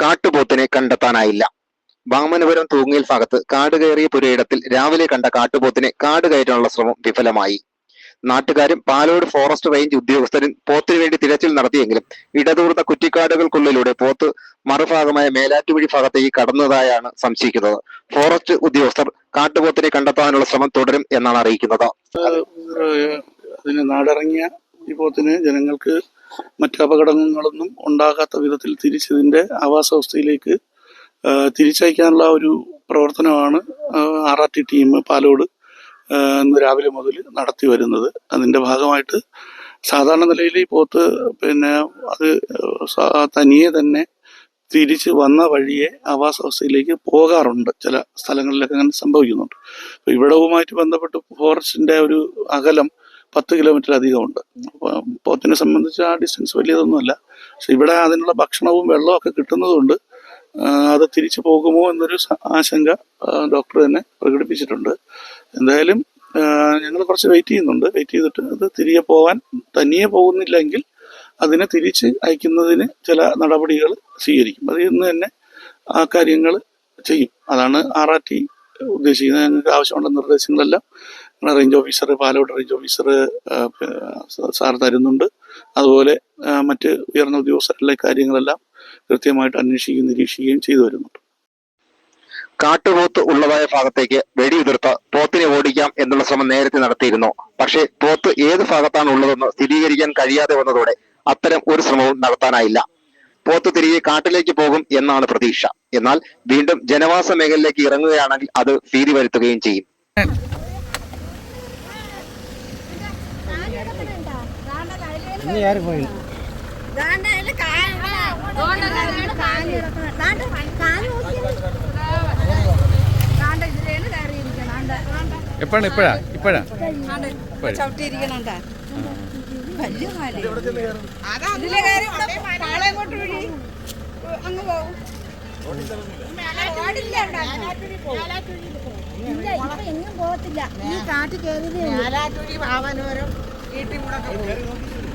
കാട്ടുപോത്തിനെ കണ്ടെത്താനായില്ല. വാമനപുരം തൂങ്ങിൽ ഭാഗത്ത് കാട് കയറിയ പുരയിടത്തിൽ രാവിലെ കണ്ട കാട്ടുപോത്തിനെ കാട് കയറ്റാനുള്ള ശ്രമം വിഫലമായി. നാട്ടുകാരും പാലോട് ഫോറസ്റ്റ് റേഞ്ച് ഉദ്യോഗസ്ഥരും പോത്തിനു വേണ്ടി തിരച്ചിൽ നടത്തിയെങ്കിലും ഇടതൂർന്ന കുറ്റിക്കാടുകൾക്കുള്ളിലൂടെ പോത്ത് മറുഭാഗമായ മേലാറ്റുവഴി ഭാഗത്തേക്ക് കടന്നതായാണ് സംശയിക്കുന്നത്. ഫോറസ്റ്റ് ഉദ്യോഗസ്ഥർ കാട്ടുപോത്തിനെ കണ്ടെത്താനുള്ള ശ്രമം തുടരും എന്നാണ് അറിയിക്കുന്നത്. അതിന് നാടിറങ്ങിയ ഈ പോത്തിന് ജനങ്ങൾക്ക് മറ്റ് അപകടങ്ങളൊന്നും ഉണ്ടാകാത്ത വിധത്തിൽ തിരിച്ചതിന്റെ ആവാസവസ്ഥയിലേക്ക് തിരിച്ചയക്കാനുള്ള ഒരു പ്രവർത്തനമാണ് R R T team Palode ഇന്ന് രാവിലെ മുതൽ നടത്തി വരുന്നത്. അതിന്റെ ഭാഗമായിട്ട് സാധാരണ നിലയിൽ ഈ പോത്ത് പിന്നെ അത് തനിയെ തന്നെ തിരിച്ച് വന്ന വഴിയെ ആവാസവസ്ഥയിലേക്ക് പോകാറുണ്ട്. ചില സ്ഥലങ്ങളിലൊക്കെ അങ്ങനെ സംഭവിക്കുന്നുണ്ട്. ഇവിടവുമായിട്ട് ബന്ധപ്പെട്ട് ഫോറസ്റ്റിന്റെ ഒരു അകലം പത്ത് കിലോമീറ്റർ അധികമുണ്ട് പോത്തിനെ സംബന്ധിച്ച് ആ ഡിസ്റ്റൻസ് വലിയതൊന്നുമല്ല. പക്ഷെ ഇവിടെ അതിനുള്ള ഭക്ഷണവും വെള്ളവും ഒക്കെ കിട്ടുന്നതുകൊണ്ട് അത് തിരിച്ചു പോകുമോ എന്നൊരു ആശങ്ക ഡോക്ടർ തന്നെ പ്രകടിപ്പിച്ചിട്ടുണ്ട്. എന്തായാലും ഞങ്ങൾ കുറച്ച് വെയിറ്റ് ചെയ്യുന്നുണ്ട്. വെയിറ്റ് ചെയ്തിട്ട് അത് തിരികെ പോകാൻ തനിയെ പോകുന്നില്ലെങ്കിൽ അതിനെ തിരിച്ച് അയക്കുന്നതിന് ചില നടപടികൾ സ്വീകരിക്കും. അത് ഇന്ന് തന്നെ ആ കാര്യങ്ങൾ ചെയ്യും. അതാണ് ആർ ആർ ടി ഉദ്ദേശിക്കുന്നത്. ഞങ്ങൾക്ക് ആവശ്യമുള്ള നിർദ്ദേശങ്ങളെല്ലാം range officer Palode range officer sir തരുന്നുണ്ട്. അതുപോലെ മറ്റ് ഉയർന്ന ഉദ്യോഗസ്ഥരുടെ കാര്യങ്ങളെല്ലാം കൃത്യമായിട്ട് അന്വേഷിക്കുകയും നിരീക്ഷിക്കുകയും ചെയ്തു വരുന്നുണ്ട്. കാട്ടുപോത്ത് ഉള്ളതായ ഭാഗത്തേക്ക് വെടിയുതിർത്ത് പോത്തിനെ ഓടിക്കാം എന്നുള്ള ശ്രമം നേരത്തെ നടത്തിയിരുന്നു. പക്ഷേ പോത്ത് ഏത് ഭാഗത്താണ് ഉള്ളതെന്ന് സ്ഥിരീകരിക്കാൻ കഴിയാതെ വന്നതോടെ അത്തരം ഒരു ശ്രമവും നടത്താനായില്ല. പോത്ത് തിരികെ കാട്ടിലേക്ക് പോകും എന്നാണ് പ്രതീക്ഷ. എന്നാൽ വീണ്ടും ജനവാസ മേഖലയിലേക്ക് ഇറങ്ങുകയാണെങ്കിൽ അത് ഭീതി വരുത്തുകയും ചെയ്യും. ഇനി ആര് പോയി. എപ്പോഴാണ്? ഇപ്പോഴാ? ഇപ്പോഴാ? ചവിട്ടിയിരിക്കണണ്ട വലിയ കാൽ ഇതിലെ കാര്യം പാളയംകോട്ട് വഴി അങ്ങ് പോകും ഇല്ല ഇപ്പൊ എങ്ങും പോകത്തില്ല. ഈ കാട്ടിൽ കയറി ഉള്ളൂ. एटी मुड़ा का